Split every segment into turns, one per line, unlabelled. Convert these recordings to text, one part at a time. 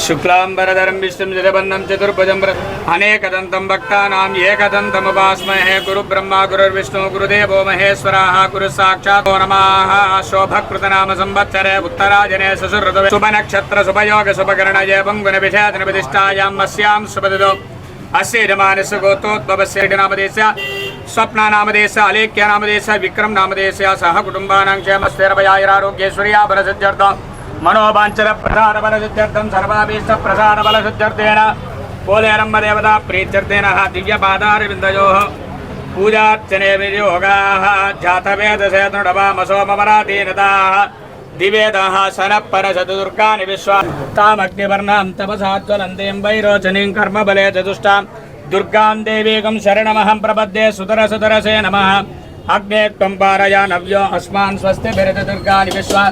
శుక్లాంబరధరం విష్ణుం జగబంధం చతుర్భుజం ప్ర- అనేకదంతం భక్తానాం ఏకదంతముపాస్మహే గురు బ్రహ్మ గురుర్విష్ణు గురుదేవో మహేశ్వరः గురు సాక్షాత్ నమః శోభకృతనామ సంవత్సరే ఉత్తరాజనే శుశ్రుత శుభ నక్షత్ర శుభయోగ శుభకరణ ఏవం గుణ విషయాదిన ప్రతిష్టాయాం అస్యాం శుభదో అస్య యజమానస్య గోత్రోద్భవస్య నామదేశ స్వప్న నామదేశ అలేఖ్య నామదేశ విక్రమ్ నామదేశ సహ కుటుంబానాం క్షేమస్థిరభయాయిరారోగ్యేశ్వర్యా బలసిద్ధ్యర్థం మనోవాంఛన ప్రధాన బలసిద్ధ్యర్థం సర్వాభీష్ట ప్రధాన బలసిద్ధ్యర్థేన పోలేరమ్మ దేవతా ప్రీత్యర్థేన దివ్య పాదారవిందయో పూజార్చనే వినియోగా జాతవేదసేతుడవామసోమరాధీనతా దివేదः సనఃపరశతదుర్గాని విశ్వా తామగ్నివర్ణాం తపసాజ్వలందీం వైరోచనీం కర్మబలే చతుష్టాం దుర్గాం దేవీకం శరణమహం ప్రపద్ये సుతరసుతరసే నమః అగ్నే త్వం పారయానవ్యో అస్మాన్ స్వస్తి భరత దుర్గాని విశ్వా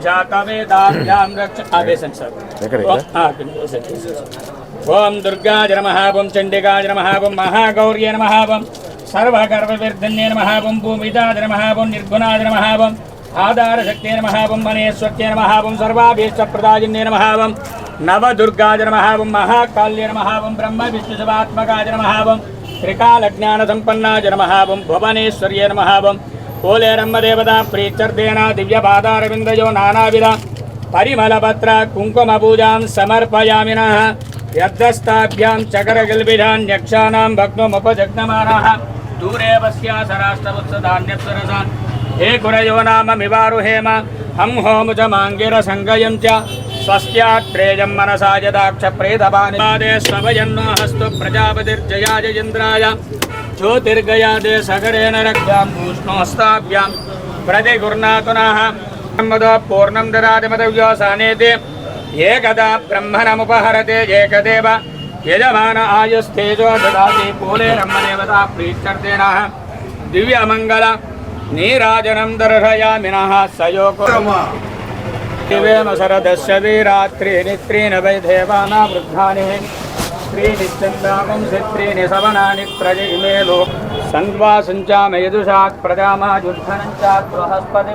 جتن ویمس نا چنڈی جرم مہا گرےم నమః ఓం సర్వగర్వవిర్ధన్యే నమః ఓం భూమిదాజ నమః ఓం నిర్గుణాజ నమః ఓం ఆధారశక్తే నమః ఓం మనేశ్వర్తే నమః ఓం సర్వాభీష్టప్రదాజిన్యే నమః ఓం నవదుర్గాజ నమః ఓం మహాకాల్య నమః ఓం బ్రహ్మ విష్ణు శివాత్మకాజ నమః ఓం త్రికాలజ్ఞాన సంపన్నాజ నమః ఓం భువనేశ్వర్యే నమః ఓం పోలేరమ్మ దేవతా ప్రీత్యర్థేన దివ్యపాదారవిందయో నానావిధ పరిమళపత్ర కుంకుమ పూజాం సమర్పయామినః యద్దస్తాభ్యాం చకరగిల్బిధాన్యక్షానాం భగ్నముపజగ్నమానः دورے بہ سرشان ہے گرجو نام می بارہ ممہو مجھے منسا جانے جی سکھاست پوتے یہ کمنتے یہ کھ یجم آجو دھی پولیمتا
میزوشا
بہسپتی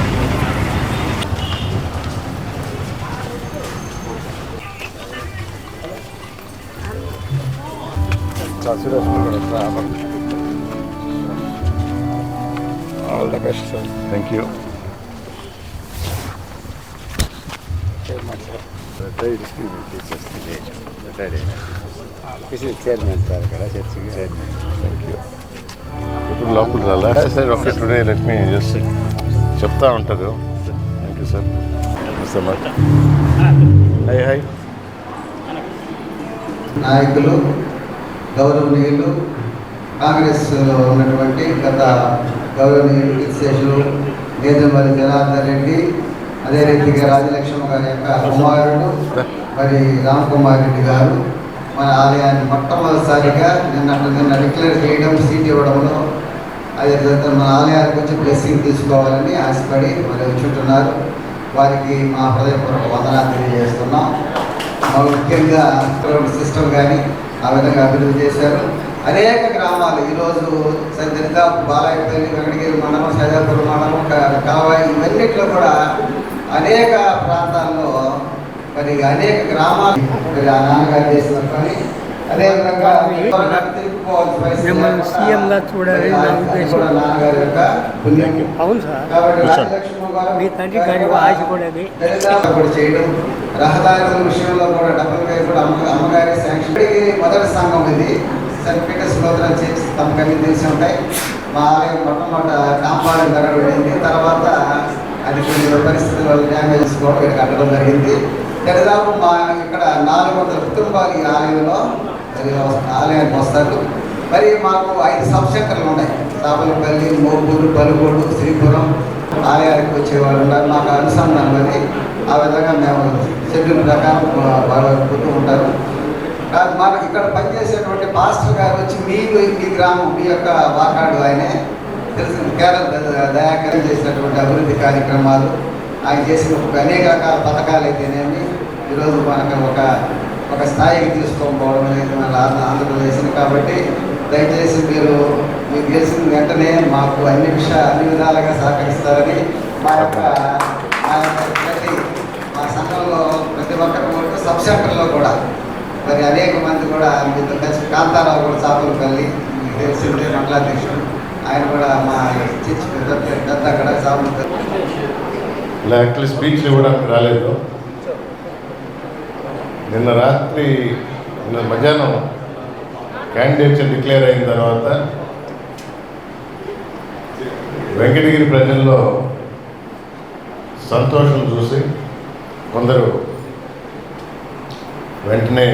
లోపల all the best sir thank you
chairman sir ఇక్కడ చర్చికి చైర్మన్
థ్యాంక్ యూ ఇప్పుడు లోపల రాలా sir okay today let me just చెప్తా ఉంటారు thank you sir so much hi hi
నాయకులు గౌరవనీయులు కాంగ్రెస్లో ఉన్నటువంటి గత గౌరవనీయులు విశేషులు నేదుమరి జనార్దన్ రెడ్డి అదే రీతిగా రాజలక్ష్మి గారి యొక్క కుమారుడు మరి రామ్ కుమార్ రెడ్డి గారు మన ఆలయాన్ని మొట్టమొదటిసారిగా నిన్న నిన్న డిక్లేర్ చేయడం సీట్ ఇవ్వడంలో అదే విధంగా మన ఆలయానికి వచ్చి బ్లెస్సింగ్ తీసుకోవాలని ఆశపడి మరి వచ్చుంటున్నారు. వారికి మా హృదయపూర్వక వందనాలు తెలియజేస్తున్నాం. మాకు ముఖ్యంగా సిస్టమ్ కానీ ఆ విధంగా అభివృద్ధి చేశారు. అనేక గ్రామాలు ఈరోజు సరిగ్గా బాలాయపల్లి వెంకటగిరి మండలం సైదాపురం మండలం కావాయి ఇవన్నిట్లో కూడా అనేక ప్రాంతాల్లో మరి అనేక గ్రామాలు మరి ఆ నాన్నగారు చేసిన పని. అదేవిధంగా తిరుపుకోవాల్సిన పరిస్థితి
మిమ్మల్ని
లేకుండా
సీఎం గా చూడాలి
నాన్నగారి యొక్క పుణ్యం.
అవును సార్.
కాబట్టి. రాజలక్ష్మి
మీ తండ్రి గారి ఆశ కూడా
చేయడం రహదారుల విషయంలో కూడా డబ్బులు వేసి కూడా అమ్మ అమ్మగారి శాంక్షన్ మొదటి సంఘం ఇది. పీటర్స్ నూతన చేసి తమకన్నీ తెలిసి ఉంటాయి. మా ఆలయం మొట్టమొదట కాంపౌండ్ ధర వెళ్ళింది తర్వాత అది కొన్ని పరిస్థితుల వల్ల డ్యామేజ్ కూడా ఇక్కడ కట్టడం జరిగింది. దరిదాపు మా ఇక్కడ నాలుగు వందల కుటుంబాలు ఈ ఆలయంలో ఆలయానికి వస్తారు మరి మాకు ఐదు సబ్ సెంటర్లు ఉన్నాయి. సాపలపల్లి మోపూరు పలుగోడు శ్రీపురం ఆలయానికి వచ్చేవాళ్ళు ఉన్నారు. మాకు అనుసంధానం అది ఆ విధంగా మేము షెడ్యూల్ ప్రకారం పోతూ ఉంటారు. కాదు మనకి ఇక్కడ పనిచేసేటువంటి పాస్టర్ గారు వచ్చి మీ మీ గ్రామం మీ యొక్క వాకాడు ఆయనే తెలిసిన కేరళ దయాకరం చేసినటువంటి అభివృద్ధి కార్యక్రమాలు ఆయన చేసిన అనేక రకాల పథకాలు అయితేనేమి ఈరోజు మనకు ఒక ఒక స్థాయికి తీసుకోకపోవడం అనేది మన ఆంధ్రప్రదేశ్ కాబట్టి దయచేసి మీరు మీరు గెలిచిన వెంటనే మాకు అన్ని విషయాలు అన్ని విధాలుగా సహకరిస్తారని మా యొక్క మా యొక్క ప్రతి మా సంఘంలో ప్రతి ఒక్కరు సబ్ సెంటర్లో కూడా మరి అనేక మంది కూడా మీతో కలిసి కాంతారావు కూడా చాపలపల్లి మీకు తెలిసిందే మండలాధ్యక్షుడు ఆయన కూడా మా చర్చి పెద్ద అక్కడ చాపలపల్లి
యాక్చువల్లీ స్పీచ్లు ఇవ్వడానికి రాలేదు. నిన్న రాత్రి నిన్న మధ్యాహ్నం క్యాండిడేట్స్ డిక్లేర్ అయిన తర్వాత వెంకటగిరి ప్రజల్లో సంతోషం చూసి కొందరు వెంటనే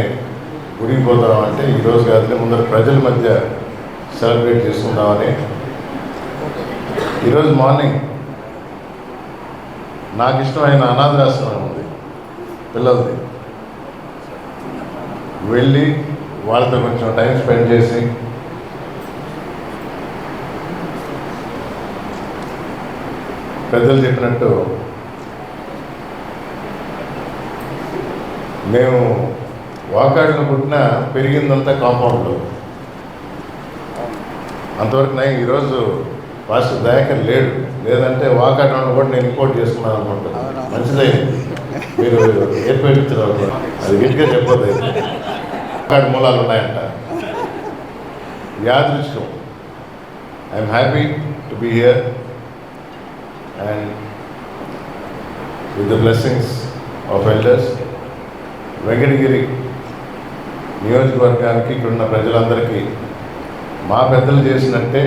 గుడికి పోతామంటే ఈరోజు కాదులే ముందర ప్రజల మధ్య సెలబ్రేట్ చేసుకుందామని. ఈరోజు మార్నింగ్ నాకు ఇష్టమైన అనాథాశ్రమం ఉంది పిల్లలది. వెళ్ళి వాళ్ళతో కొంచెం టైం స్పెండ్ చేసి పెద్దలు చెప్పినట్టు మేము వాకాడులో పుట్టిన పెరిగిందంతా కాంపౌండ్లో. అంతవరకు నేను ఈరోజు పాస్టర్ దయాకర్ లేడు. లేదంటే వాకాటంలో కూడా నేను ఇంకోటి చేసుకున్నాను అనుకుంటాను మంచిదైంది మీరు ఏర్పడించారు అది గట్టిగా చెప్పొద్దు. వాకాడు మూలాలు ఉన్నాయంట. యాదృష్టం I'm happy to be here. And with the blessings of elders Venkatagiri నియోజకవర్గానికి ఇక్కడున్న ప్రజలందరికీ మా పెద్దలు చేసినట్టే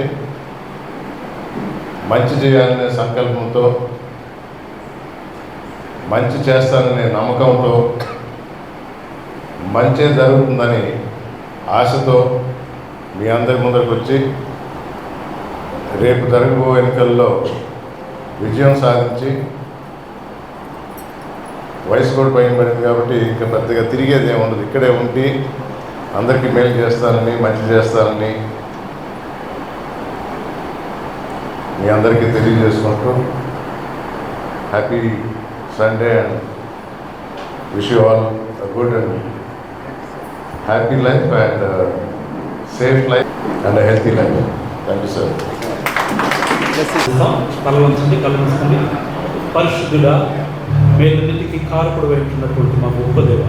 మంచి చేయాలనే సంకల్పంతో మంచి చేస్తాననే నమ్మకంతో మంచే జరుగుతుందని ఆశతో మీ అందరి ముందరకు వచ్చి రేపు జరగబో ఎన్నికల్లో విజయం సాధించి వయసు కూడా పైన పడింది కాబట్టి ఇంకా పెద్దగా తిరిగేది ఏముండదు. ఇక్కడే ఉండి అందరికీ మేలు చేస్తానని మంచి చేస్తానని మీ అందరికీ తెలియజేసుకుంటూ happy Sunday and wish you all good and happy life and safe life and healthy life. Thank you sir.
కలవంచండి కలవంచండి పరిశుద్ధుడా మేలన్నిటికీ కారకుడు వెళ్తున్నటువంటి మా గొప్ప దేవ.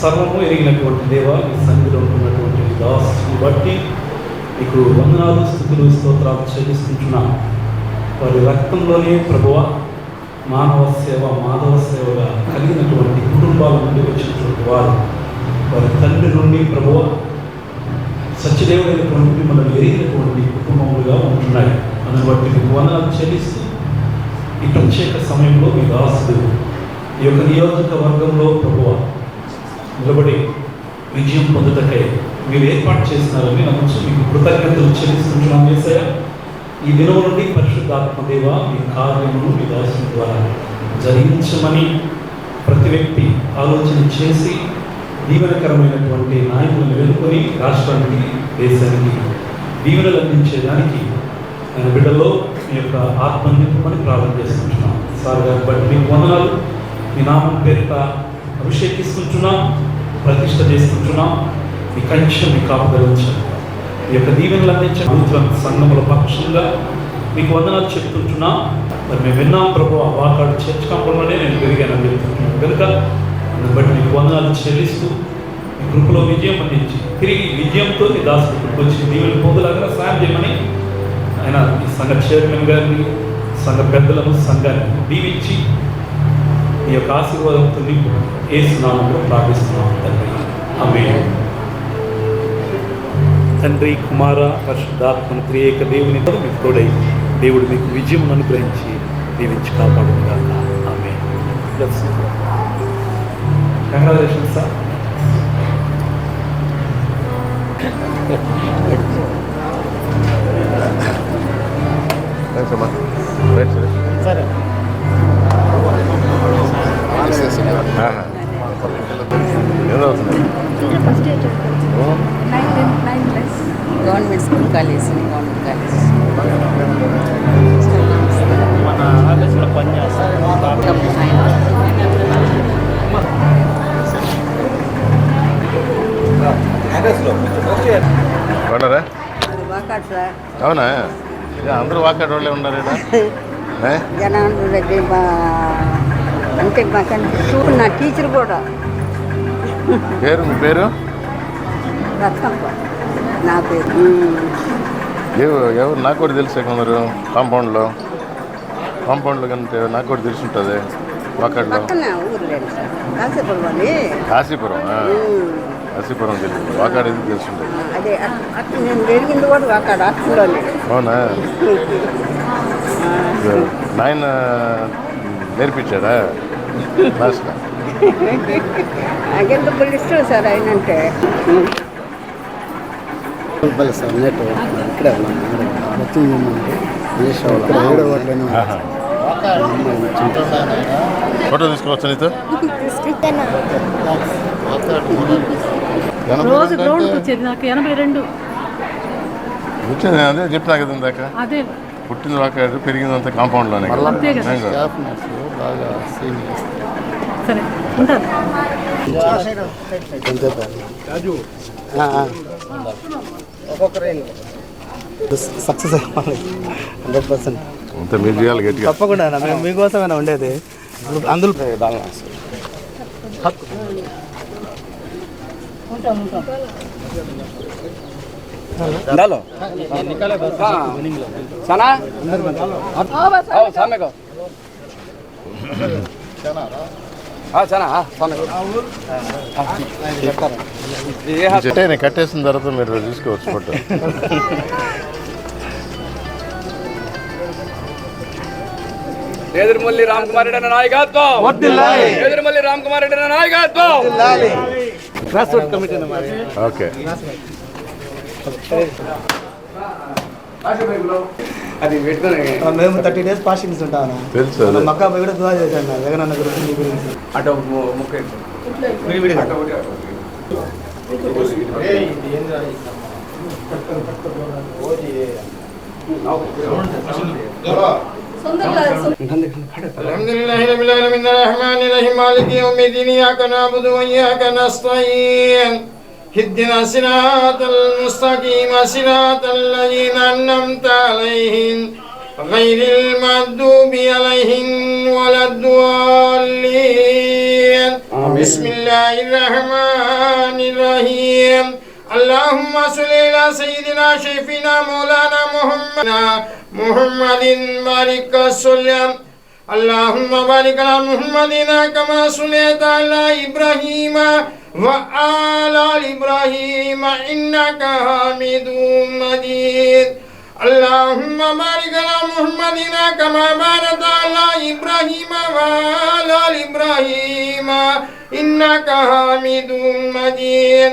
సర్వము ఎరిగినటువంటి దేవ ఈ సన్నిధిలో ఉంటున్నటువంటి దాసుని బట్టి మీకు వందనాలు స్థుతులు స్తోత్రాలు చెల్లిస్తున్నాం వారి రక్తంలోనే ప్రభువ మానవ సేవ మాధవ సేవగా కలిగినటువంటి కుటుంబాల నుండి వచ్చినటువంటి వారు. వారి తండ్రి నుండి ప్రభువ సత్యదేవుడైనటువంటి మిమ్మల్ని ఎరిగినటువంటి కుటుంబములుగా ఉంటున్నాయి. అందుని బట్టి మీకు వనాలు చెల్లిస్తూ ఈ ప్రత్యేక సమయంలో మీ దాసుడు ఈ యొక్క నియోజకవర్గంలో ప్రభువ నిలబడి విజయం పొందుటకై మీరు ఏర్పాటు చేసినారని నమ్మచ్చు మీకు కృతజ్ఞతలు చెల్లిస్తుంటున్నాం ఏసయ్య. ఈ దినం నుండి పరిశుద్ధాత్మదేవ మీ కార్యములు మీ దాసుని ద్వారా జరిగించమని ప్రతి వ్యక్తి ఆలోచన చేసి దీవెనకరమైనటువంటి నాయకులను వెనుకొని రాష్ట్రానికి దేశానికి దీవెనలు అందించేదానికి ఆయన బిడ్డలో మీ యొక్క ఆత్మ ప్రారంభం ప్రార్థన చేసుకుంటున్నాం సార్ గారి బట్టి మీకు వందనాలు. మీ నామం పేరిట అభిషేకిస్తుంటున్నాం ప్రతిష్ట చేసుకుంటున్నాం మీ కంచె మీ కాపుదలించండి మీ యొక్క దీవెనలు అందించే నూతన సంఘముల పక్షంగా మీకు వందనాలు చెప్తుంటున్నాం. మరి మేము విన్నాం ప్రభు ఆ వాకాడు చర్చ్ కంపంలోనే నేను పెరిగానని చెప్తున్నాను కనుక బట్టి నీ వందనాలు చెల్లిస్తూ నీ కృపలో విజయం అందించి తిరిగి విజయంతో నీ దాసు వచ్చి దీవెని పొందులాగా సాయం చేయమని ఆయన ఈ సంఘ చైర్మన్ గారిని సంఘ పెద్దలను సంఘాన్ని దీవించి ఈ యొక్క ఆశీర్వాదంతో నీకు ఏసునామంలో ప్రార్థిస్తున్నాం తండ్రి. ఆమె తండ్రి కుమార పరిశుద్ధాత్మను త్రియేక దేవుని మీకు తోడై దేవుడు మీకు విజయం అనుగ్రహించి దీవించి కాపాడుగా ఆమె
Another.
అవునా? అందరూ వాకాడు వాళ్ళే ఉన్నారు?
జనాలు రెడ్డి అంటే చూడు నా టీచర్ కూడా.
పేరు మీ పేరు?
రత్నప్ప. నా పేరు.
ఎవరు నాకు కూడా తెలుసు కొందరు కాంపౌండ్లో. కాంపౌండ్లో కంటే నాకు కూడా తెలిసి ఉంటుంది.
వాళ్ళు.
కాశీపురం కాశీపురం తెలియదు వాకాడు ఇది తెలిసి ఉంటుంది
అదే అట్- అట్ నేను పెరిగింది కూడా వాకాడ అట్లోనే
అవునా? ఇది నాయన నేర్పించాడా? క్లాస్లో
నాకెందుకు ఇష్టం సార్ ఆయన అంటే?
సార్ నెట్ ఇక్కడే ఉన్నాను మొత్తం ఇక్కడ ఏడో వాటిలోనే
ఆహా. ఫోటో తీసుకోవచ్చా నీతో?
రోజు గ్రౌండ్కి వచ్చేది నాకు ఎనభై రెండు.
వచ్చేది అదే చెప్పినా కదా ఇందాక
అదే.
పుట్టింది వాకాడు పెరిగిందంతా కాంపౌండ్లోనే
బాగా సీనియర్
సరే
సక్సెస్ హండ్రెడ్ పర్సెంట్.
అంతా మీరు చేయాలి గట్టిగా.
తప్పకుండా.
అంటే నేను కట్టేసిన తర్వాత మీరు చూసుకోవచ్చు ఫోటో.
ఎదురుమల్లి రామ్ కుమార్ రెడ్డి అన్న నాయకత్వం ఎదురుమల్లి రామ్ కుమార్ రెడ్డి అన్న నాయకత్వం
గ్రాస్ రూట్ కమిటీ అన్న మరి.
ఓకే.
అది మేము థర్టీ డేస్ ఫాస్టింగ్స్ ఉంటాను
తెలుసు అదే.
మా అక్క కూడా దువా చేశాను జగనన్న గురించి మీ గురించి.
అటు ముఖ్య الحمد لله رب العالمين الرحمن الرحيم مالك يوم الدين اياك نعبد واياك نستعين اهدنا الصراط المستقيم صراط الذين انعمت عليهم غير المغضوب عليهم ولا الضالين بسم الله الرحمن الرحيم اللهم صل على سيدنا شيخنا مولانا محمد محمد بارك وسلم. اللهم بارك على محمد كما صليت على إبراهيم وآل آل إبراهيم إنك حميد مجيد. اللهم بارك على محمد كما باركت على إبراهيم وآل آل إبراهيم إنك حميد مجيد.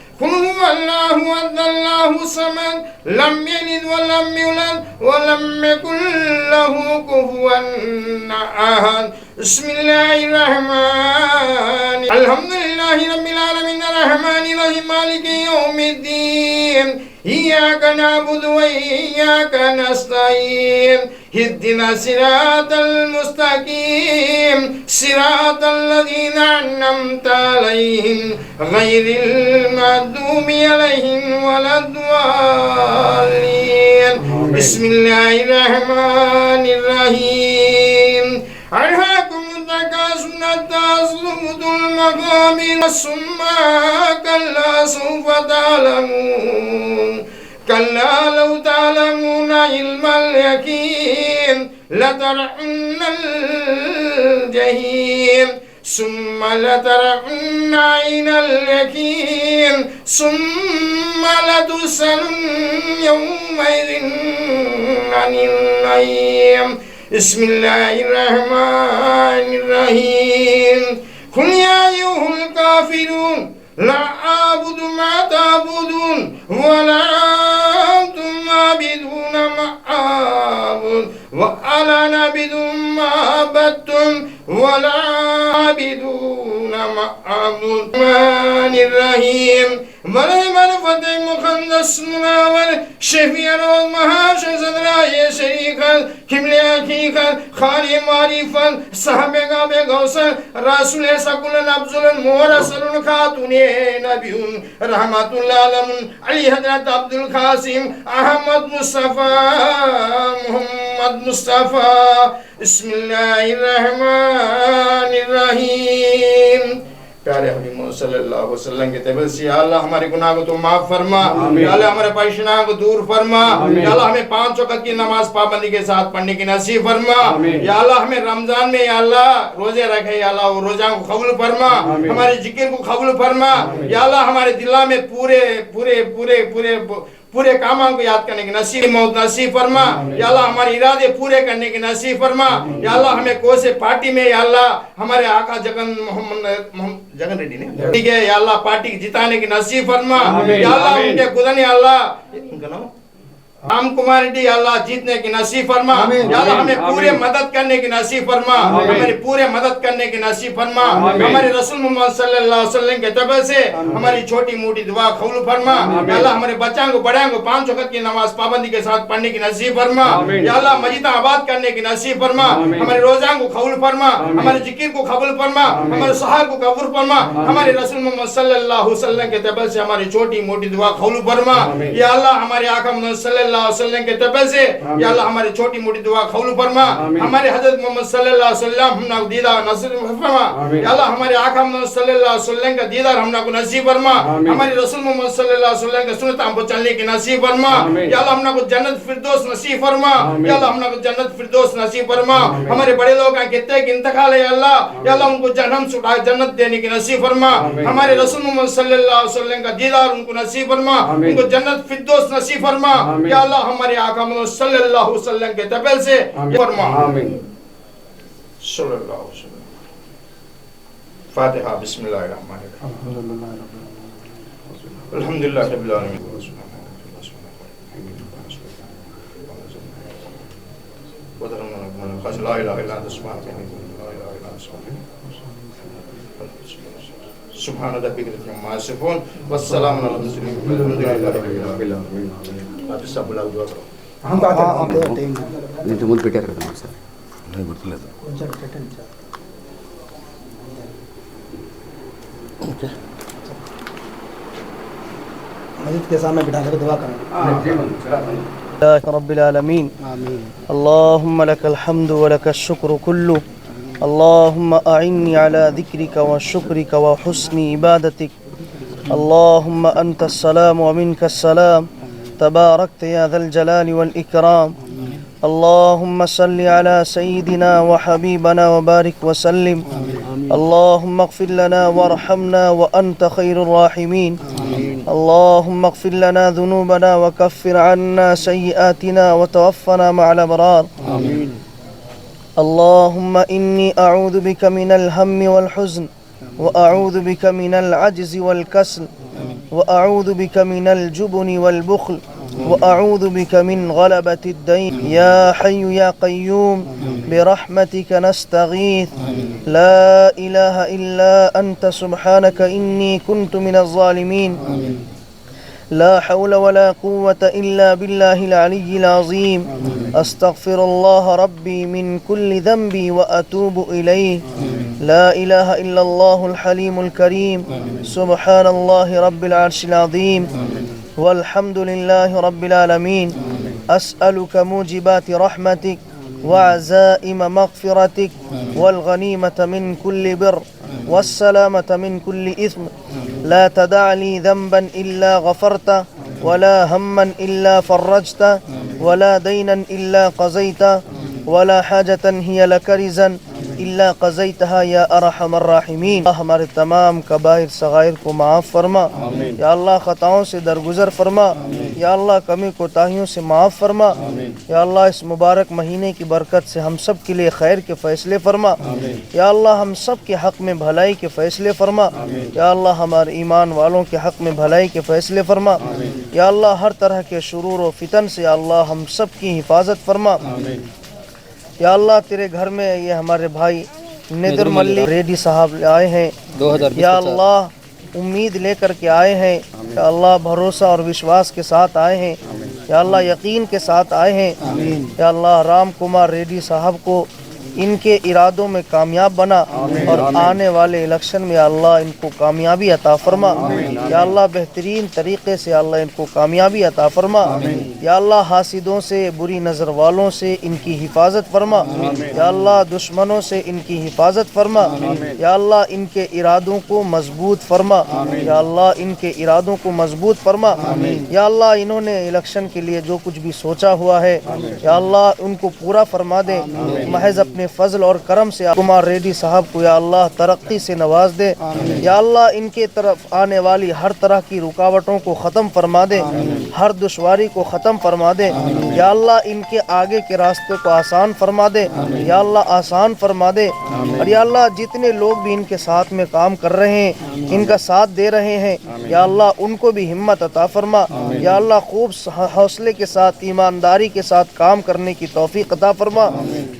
قل هو الله احد الله الصمد لم يلد ولم يولد ولم يكن له كفوا أحد. بسم الله الرحمن الحمد لله رب العالمين الرحمن الرحيم مالك يوم الدين. إياك نعبد وإياك نستعين. اهدنا الصراط المستقيم. صراط الذين أنعمت عليهم غير المغضوب عليهم ولا الضالين. بسم الله الرحمن الرحيم. أسلوب المقام ثم كلا سوف تعلمون كلا لو تعلمون علم اليقين لترعن الجحيم ثم لترعن عين اليقين ثم لتسألن يومئذ عن النعيم بسم الله الرحمن الرحيم قل يا أيها الكافرون لا أعبد ما تعبدون ولا أنتم عابدون ما أعبد وأنا نعبد ما عبدتم ولا عابدون ما أعبد الرحمن الرحيم مرحبا فتح مقدسنا ور شفیع olma her şezraye şerikat kimli hakikat خانی معرفت صحب غاب غوثن رسول سکل نبزل مورسل خاتون نبی رحمت اللہ علم علی حضرت عبد القاسم، احمد مصطفی، محمد مصطفی، بسم اللہ الرحمن الرحیم۔ پیارے حبیب محمد صلی اللہ علیہ وسلم کے تیبل سے یا اللہ ہمارے گناہ کو تو معاف فرما۔ یا اللہ ہمارے پیشناہ کو دور فرما۔ یا اللہ ہمیں پانچ وقت کی نماز پابندی کے ساتھ پڑھنے کی نصیب فرما۔ یا اللہ ہمیں رمضان میں یا اللہ روزے رکھے یا اللہ وہ روزہ کو قبول فرما۔ ہمارے ذکر کو قبول فرما۔ یا اللہ ہمارے دلہ میں پورے پورے پورے پورے, پورے پورے کاموں کو یاد کرنے کی نصیب موت نصیب فرما۔ یا اللہ ہمارے ارادے پورے کرنے کی نصیب فرما۔ یا اللہ ہمیں کوسے پارٹی میں یا اللہ ہمارے آقا جگن محمد جگن ریڈی نے ٹھیک ہے یا اللہ پارٹی جتانے کی نصیب فرما۔ یا اللہ ان کے خدا نے اللہ۔ ان کا نام؟ رام کمار ڈی اللہ جیتنے کی نصیب فرما یا اللہ ہمیں پورے مدد کرنے کی نصیب فرما ہماری پورے مدد کرنے کی نصیب فرما ہمارے رسول محمد صلی اللہ علیہ وسلم کے طبع سے ہماری چھوٹی موٹی دعا قبول فرما یا اللہ ہمارے بچوں کو بڑیاں کو پانچ وقت کی نماز پابندی کے ساتھ پڑھنے کی نصیب فرما یا اللہ مجید آباد کرنے کی نصیب فرما ہمارے روزہ کو قبول فرما ہمارے ذکر کو قبول فرما ہمارے سہار کو قبول فرما ہمارے رسول محمد صلی اللہ علیہ وسلم کے طبع سے ہماری چھوٹی موٹی دعا قبول فرما یا اللہ ہمارے آقا محمد صلی اللہ اللہ علیہ وسلم کے طبع سے۔ یا اللہ ہماری چھوٹی موٹی دعا قبول فرما۔ ہمارے حضرت محمد صلی اللہ علیہ وسلم ہم نے دیدار نصیب فرما۔ یا اللہ ہمارے آقا محمد صلی اللہ علیہ وسلم کا دیدار ہم کو نصیب فرما۔ ہمارے رسول محمد صلی اللہ علیہ وسلم کا سنت ہم کو چلنے کی نصیب فرما۔ یا اللہ ہم کو جنت فردوس نصیب فرما۔ یا اللہ ہم کو جنت فردوس نصیب فرما۔ ہمارے بڑے لوگ ہیں کتنے کے انتقال ہے اللہ؟ یا اللہ ان کو جہنم سے جنت دینے کی نصیب فرما۔ ہمارے رسول محمد صلی اللہ علیہ وسلم کا دیدار ان کو نصیب فرما۔ ان کو جنت فردوس نصیب فرما۔ یا अल्लाह हमारे आका मोहम्मद सल्लल्लाहु अलैहि वसल्लम के तबल से फरमा सल्लल्लाहु अलैहि वसल्लम फातिहा बिस्मिल्लाहिर रहमानिर रहीम अल्हम्दुलिल्लाह रब्बिल आलमीन لا اله الا انت سبحانك لا اله الا انت سبحان ربك رب ما يصفون. والسلام على المرسلين. والحمد لله رب العالمين.
بسم الله الرحمن الرحيم
మాకు رب العالمين اللهم لك الحمد ولك الشكر كله. اللهم أعني على ذكرك وشكرك وحسن عبادتك. اللهم أنت السلام ومنك السلام. تباركت يا ذا الجلال والإكرام. اللهم صل على سيدنا وحبيبنا وبارك وسلم. اللهم اغفر لنا وارحمنا وأنت خير الراحمين. اللهم اغفر لنا ذنوبنا وكفر عنا سيئاتنا وتوفنا مع الأبرار. اللهم إني أعوذ بك من الهم والحزن وأعوذ بك من العجز والكسل وأعوذ بك من الجبن والبخل وأعوذ بك من غلبة الدين. يا حي يا قيوم برحمتك نستغيث. لا إله إلا أنت سبحانك إني كنت من الظالمين. لا حول ولا قوة إلا بالله العلي العظيم. أستغفر الله ربي من كل ذنبي وأتوب إليه. لا إله إلا الله الحليم الكريم. سبحان الله رب العرش العظيم. والحمد لله رب العالمين. أسألك موجبات رحمتك وعزائم مغفرتك والغنيمة من كل بر. والسلامة من كل إثم. لا تدع لي ذنبا إلا غفرت ولا هما إلا فرجت ولا دينا إلا قزيت ولا حاجة هي لك رزا إلا قزيتها يا أرحم الراحمين. ہمارے تمام كبائر صغائر کو معاف فرما۔ يا الله خطاؤں سے درگزر فرما۔ يا الله کمی کو تاہیوں سے معاف فرما۔ یا اللہ اس مبارک مہینے کی برکت سے ہم سب کے لیے خیر کے فیصلے فرما۔ یا اللہ ہم سب کے حق میں بھلائی کے فیصلے فرما۔ یا اللہ ہمارے ایمان والوں کے حق میں بھلائی کے فیصلے فرما۔ یا اللہ ہر طرح کے شرور و فتن سے یا اللہ ہم سب کی حفاظت فرما۔ یا اللہ تیرے گھر میں یہ ہمارے بھائی ندر ملی ریڈی صاحب آئے ہیں۔ یا اللہ امید لے کر کے آئے ہیں۔ یا اللہ بھروسہ اور وشواس کے ساتھ آئے ہیں۔ یا اللہ یقین کے ساتھ آئے ہیں۔ یا اللہ رام کمار ریڈی صاحب کو ان کے ارادوں میں کامیاب بنا اور آنے والے الیکشن میں اللہ ان کو کامیابی عطا فرما. یا اللہ بہترین طریقے سے اللہ ان کو کامیابی عطا فرما. یا اللہ حاسدوں سے بری نظر والوں سے ان کی حفاظت فرما. یا اللہ دشمنوں سے ان کی حفاظت فرما. یا اللہ ان کے ارادوں کو مضبوط فرما. یا اللہ ان کے ارادوں کو مضبوط فرما. یا اللہ انہوں نے الیکشن کے لیے جو کچھ بھی سوچا ہوا ہے یا اللہ ان کو پورا فرما دے. محض اپنے اپنے فضل اور کرم سے کمار ریڈی صاحب کو یا اللہ ترقی سے نواز دے یا اللہ ان کے طرف آنے والی ہر طرح کی رکاوٹوں کو ختم فرما دے ہر دشواری کو ختم فرما دے۔ یا اللہ ان کے آگے کے راستے کو آسان فرما دے۔ یا اللہ آسان فرما دے۔ اور یا اللہ جتنے لوگ بھی ان کے ساتھ میں کام کر رہے ہیں ان کا ساتھ دے رہے ہیں یا اللہ ان کو بھی ہمت عطا فرما۔ یا اللہ خوب حوصلے کے ساتھ ایمانداری کے ساتھ کام کرنے کی توفیق عطا فرما۔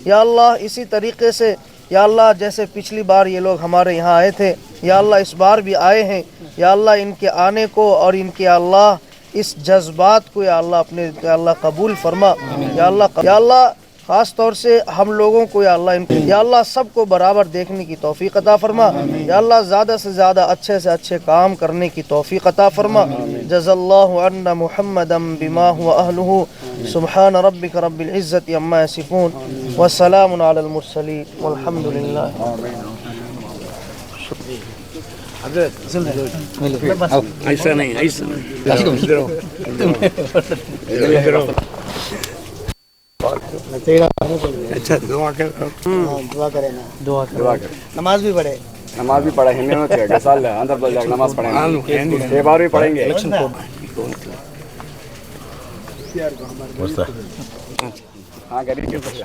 یا اللہ اسی طریقے سے یا اللہ جیسے پچھلی بار یہ لوگ ہمارے یہاں آئے تھے یا اللہ اس بار بھی آئے ہیں یا اللہ ان کے آنے کو اور ان کے اللہ اس جذبات کو یا اللہ اپنے یا اللہ قبول فرما یا اللہ یا اللہ خاص طور سے ہم لوگوں کو یا اللہ ان یا اللہ سب کو برابر دیکھنے کی توفیق عطا فرما یا اللہ زیادہ سے زیادہ اچھے سے اچھے کام کرنے کی توفیق عطا فرما جز اللہ عنا محمد بما هو اهله سبحان ربك رب العزه عما يصفون وسلام على المرسلين والحمد لله
ऐसा नहीं ऐसा अच्छा दुआ कर
दुआ करें ना दुआ कर दुआ कर नमाज भी पढ़े
नमाज भी पढ़े हिंदी में क्या साल अंदर बल जाकर नमाज पढ़ेंगे छह बार भी पढ़ेंगे
इलेक्शन कोड
हाँ गरीब के